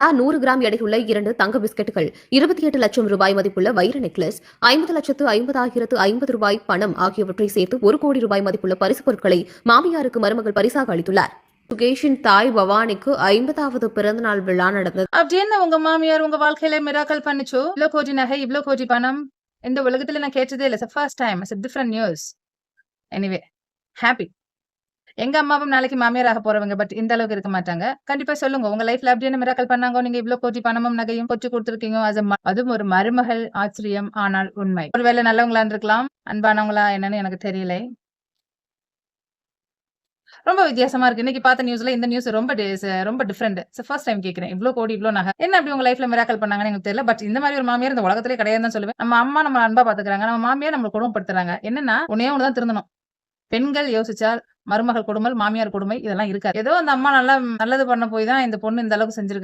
நூறு கிராம் எடையுள்ள இரண்டு தங்க பிஸ்கெட்டுகள் இருபத்தி எட்டு லட்சம் ரூபாய் மதிப்புள்ள வைர நெக்லஸ் ஐம்பது லட்சத்து ஐம்பதாயிரத்து ஐம்பது ரூபாய் பணம் ஆகியவற்றை சேர்த்து ஒரு கோடி ரூபாய் மதிப்புள்ள பரிசுப் பொருட்களை மாமியாருக்கு மருமகள் பரிசாக அளித்துள்ளார். சுகேஷின் தாய் பவானிக்கு ஐம்பதாவது பிறந்தநாள் விழா நடந்தது. அப்படி என்ன உங்க மாமியார் உங்க வாழ்க்கையில மிராக்கல் பண்ணுச்சோ? இவ்வளவு கோடி நகை இவ்வளவு கோடி பணம். இந்த உலகத்துல நான் கேட்டதே இல்லை. First time it's different news anyway happy எங்க அம்மாவும் நாளைக்கு மாமியார் போறவங்க பட் இந்த அளவுக்கு இருக்க மாட்டாங்க. கண்டிப்பா சொல்லுங்க உங்க லைஃப்ல அப்படி என்ன மிராக்கல் பண்ணாங்க? நீங்க இவ்வளவு கோடி பணமும் நகையும் கொச்சு கொடுத்துருக்கீங்க? அதுவும் ஒரு மருமகள் ஆச்சரியம் ஆனால் உண்மை. ஒருவேளை நல்லவங்களா இருந்திருக்கலாம் அன்பானவங்களா என்னன்னு எனக்கு தெரியல. ரொம்ப வித்தியாசமா இருக்கு. இன்னைக்கு பார்த்த நியூஸ்ல இந்த நியூஸ் ரொம்ப டி- ரொம்ப டிஃப்ரெண்ட் ஃபர்ஸ்ட் டைம் கேக்குறேன் இவ்ளோ கோடி இவ்வளவு நகை. என்ன அப்படி உங்க லைஃப்ல மிராக்கல் பண்ணாங்கன்னு எனக்கு தெரியல பட் இந்த மாதிரி ஒரு மாமியார் இந்த உலகத்திலே கிடையாதுன்னு சொல்லுவேன். நம்ம அம்மா நம்ம அன்பா பாத்துக்கிறாங்க நம்ம மாமியார் நம்ம குடும்பப்படுத்துறாங்க என்னன்னா உன்னே ஒண்ணுதான் திருந்தணும். பெண்கள் யோசிச்சால் மருமகள் கொடுமை மாமியார் கொடுமை இதெல்லாம் இருக்காது. ஏதோ அந்த அம்மா நல்லா நல்லது பண்ண போய் தான் இந்த பொண்ணு இந்த அளவுக்கு செஞ்சிருக்காங்க